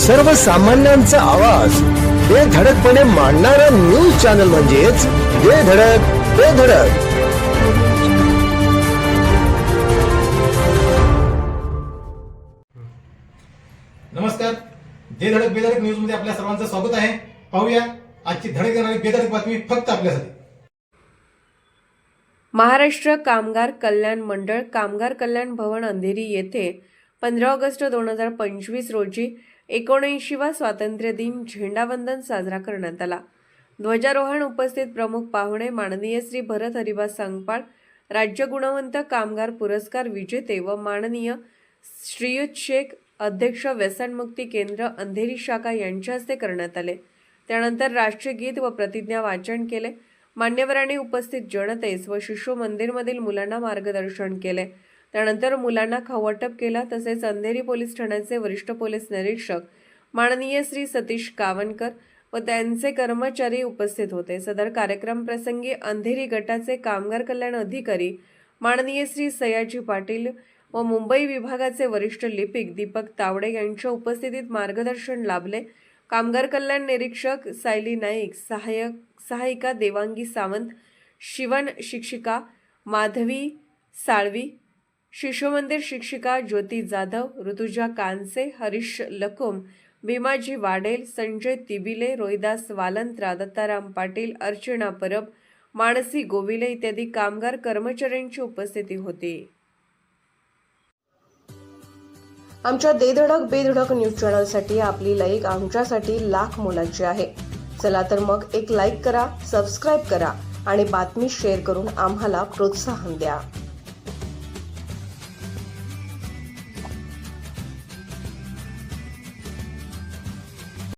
सर्वसामान्यांचा आवाज. बेधडकपणे मांडणारा न्यूज चॅनल म्हणजेच बेधडक बेधडक नमस्कार. जे धडक बेधडक न्यूजमध्ये आपल्या सर्वांचं स्वागत आहे. पाहूया आजची धडक देणारी बेधडक बातमी फक्त आपल्यासाठी. महाराष्ट्र कामगार कल्याण मंडळ कामगार कल्याण भवन अंधेरी येथे पंधरा ऑगस्ट दोन हजार पंचवीस रोजी एकोणऐंशीवा स्वातंत्र्य दिन झेंडावंदन साजरा करण्यात आला. ध्वजारोहण उपस्थित प्रमुख पाहुणे माननीय श्री भरत हरिवास सांगपाळ राज्य गुणवंत कामगार पुरस्कार विजेते व माननीय श्रीयुत शेख अध्यक्ष व्यसनमुक्ती केंद्र अंधेरी शाखा यांच्या हस्ते करण्यात आले. त्यानंतर राष्ट्रीय गीत व प्रतिज्ञा वाचन केले. मान्यवरांनी उपस्थित जनतेस व शिशु मंदिरमधील मुलांना मार्गदर्शन केले. त्यानंतर मुलांना खाऊवाटप केला तसेच अंधेरी पोलीस ठाण्याचे वरिष्ठ पोलीस निरीक्षक माननीय श्री सतीश कावनकर व त्यांचे कर्मचारी उपस्थित होते. सदर कार्यक्रम प्रसंगी अंधेरी गटाचे कामगार कल्याण अधिकारी माननीय श्री सयाजी पाटील व मुंबई विभागाचे वरिष्ठ लिपिक दीपक तावडे यांच्या उपस्थितीत मार्गदर्शन लाभले. कामगार कल्याण निरीक्षक सायली नाईक सहाय्यक सहायिका देवांगी सावंत शिवन शिक्षिका माधवी साळवी शिशुमंदिर शिक्षिका ज्योती जाधव ऋतुजा कानसे हरीश लकुम भीमाजी वाडेल संजय तिबिले रोहिदास वालंत्रा दत्ताराम पाटील अर्चना परब मानसी गोविले इत्यादी कामगार कर्मचाऱ्यांची उपस्थिती होती. आमच्या देधडक बेधडक न्यूज चॅनलसाठी आपली लाईक आमच्यासाठी लाख मोलाची आहे. चला तर मग एक लाईक करा सबस्क्राईब करा आणि बातमी शेअर करून आम्हाला प्रोत्साहन द्या.